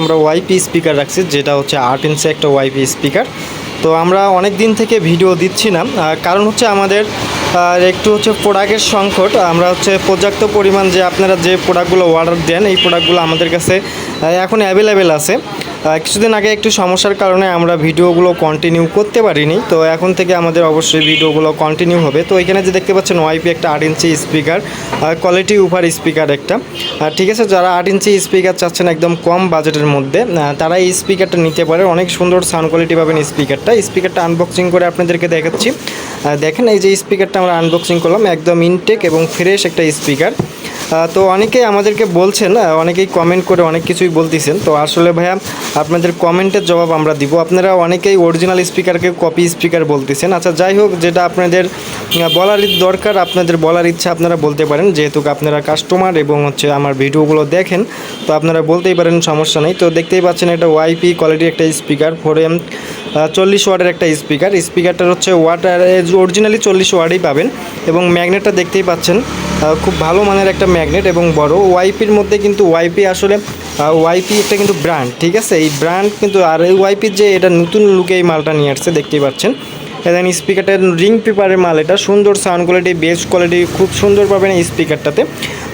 আমরা YP speaker রাখছি, যেটা হচ্ছে আট ইঞ্চি একটা ওয়াইপি স্পিকার তো আমরা অনেক দিন থেকে ভিডিও দিচ্ছি না। কারণ হচ্ছে আমাদের আহ, একটু হচ্ছে প্রোডাক্টের সংকট আমরা হচ্ছে পর্যাপ্ত পরিমাণ যে আপনারা যে প্রোডাক্টগুলো অর্ডার দেন এই প্রোডাক্টগুলো আমাদের কাছে এখন অ্যাভেলেবেল আছে। কিছুদিন আগে একটু সমস্যার কারণে আমরা ভিডিওগুলো কন্টিনিউ করতে পারিনি তো এখন থেকে আমাদের অবশ্যই ভিডিওগুলো কন্টিনিউ হবে। তো এখানে যে দেখতে পাচ্ছেন ওয়াইপি একটা আট ইঞ্চি স্পিকার কোয়ালিটি উপার স্পিকার একটা। ঠিক আছে যারা আট ইঞ্চি স্পিকার চাচ্ছেন একদম কম বাজেটের মধ্যে তারা এই স্পিকারটা নিতে পারে অনেক সুন্দর সাউন্ড কোয়ালিটি পাবেন স্পিকারটা স্পিকারটা আনবক্সিং করে আপনাদেরকে দেখাচ্ছি। দেখেন, এই যে স্পিকারটা আমরা আনবক্সিং করলাম, একদম ইনটেক এবং ফ্রেশ একটা স্পিকার তো অনেকে আমাদেরকে বলছেন অনেকেই কমেন্ট করে অনেক কিছুই বলতেছেন। তো আসলে ভাইয়া, আপনাদের কমেন্টের জবাব আমরা দিব। আপনারা অনেকেই অরিজিনাল স্পিকারকে কপি স্পিকার বলতেছেন। আচ্ছা যাই হোক, যেটা আপনাদের বলার দরকার, আপনাদের বলার ইচ্ছা আপনারা বলতে পারেন, যেহেতু আপনারা কাস্টমার এবং হচ্ছে আমার ভিডিওগুলো দেখেন, তো আপনারা বলতেই পারেন সমস্যা নেই। তো দেখতেই পাচ্ছেন এটা ওয়াইপি কোয়ালিটির একটা স্পিকার ফোর এম চল্লিশ ওয়াটের একটা স্পিকার স্পিকারটার হচ্ছে ওয়াটার অরিজিনালি চল্লিশ ওয়ার্ডই পাবেন এবং ম্যাগনেটটা দেখতেই পাচ্ছেন খুব ভালো মানের একটা ম্যাগনেট এবং বড়। ওয়াইপির মধ্যে কিন্তু ওয়াইপি আসলে ওয়াইপি একটা কিন্তু ব্র্যান্ড ঠিক আছে? এই ব্র্যান্ড কিন্তু আর এই ওয়াইপির যে এটা নতুন লুকে এই মালটা নিয়ে আসছে, দেখতেই পাচ্ছেন। দেন স্পিকারটা রিং পেপারের মাল এটা। সুন্দর সাউন্ড কোয়ালিটি বেস্ট কোয়ালিটি খুব সুন্দর পাবেন এই স্পিকারটাতে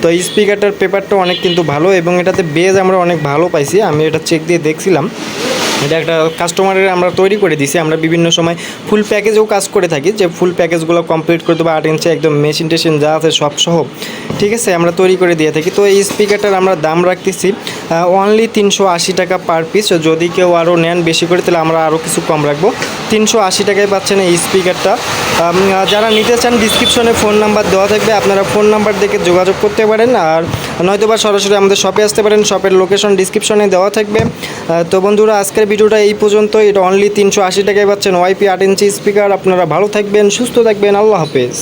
তো এই স্পিকারটার পেপারটা অনেক কিন্তু ভালো এবং এটাতে বেজ আমরা অনেক ভালো পাইছি। আমি এটা চেক দিয়ে দেখছিলাম। এটা একটা কাস্টমারের আমরা তৈরি করে দিছি। আমরা বিভিন্ন সময় ফুল প্যাকেজেও কাজ করে থাকি। যে ফুল প্যাকেজগুলো কমপ্লিট করে দেবো, আট ইঞ্চি একদম মেশিন টেশিন যা আছে সব সহ ঠিক আছে? আমরা তৈরি করে দিয়ে থাকি। তো এই স্পিকারটার আমরা দাম রাখতেছি অনলি তিনশো আশি টাকা পার পিস যদি কেউ আরও নেন বেশি করে, তাহলে আমরা আরও কিছু কম রাখব। তিনশো আশি টাকায় পাচ্ছেন এই স্পিকারটা যারা নিতে চান ডিসক্রিপশনে ফোন নাম্বার দেওয়া থাকবে, আপনারা ফোন নাম্বার দেখে যোগাযোগ করতে পারেন আর নয়তোবা সরাসরি আমাদের শপে আসতে পারেন শপের লোকেশন ডিসক্রিপশনে দেওয়া থাকবে। তো বন্ধুরা, আজকের ভিডিওটা এই পর্যন্ত এটা অনলি তিনশো আশি টাকায় পাচ্ছেন ওয়াইপি আট ইঞ্চি স্পিকার আপনারা ভালো থাকবেন, সুস্থ থাকবেন। আল্লাহ হাফেজ।